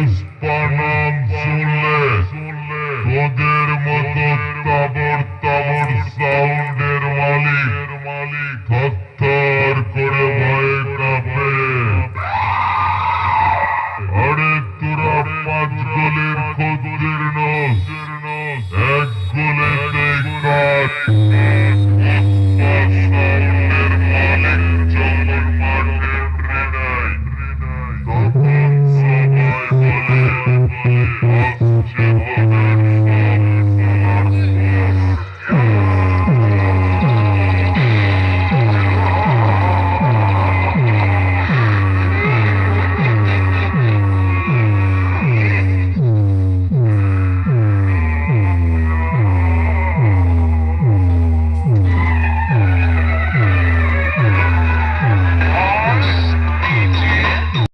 পুষ্পা শুনলে তোদের মতো তাবর তাবর সাউন্ডের মালিক থর করে ভয়ে কাঁপে আরে তোরা পাঁচ গোলের খদ্দের নস এক গোলেতে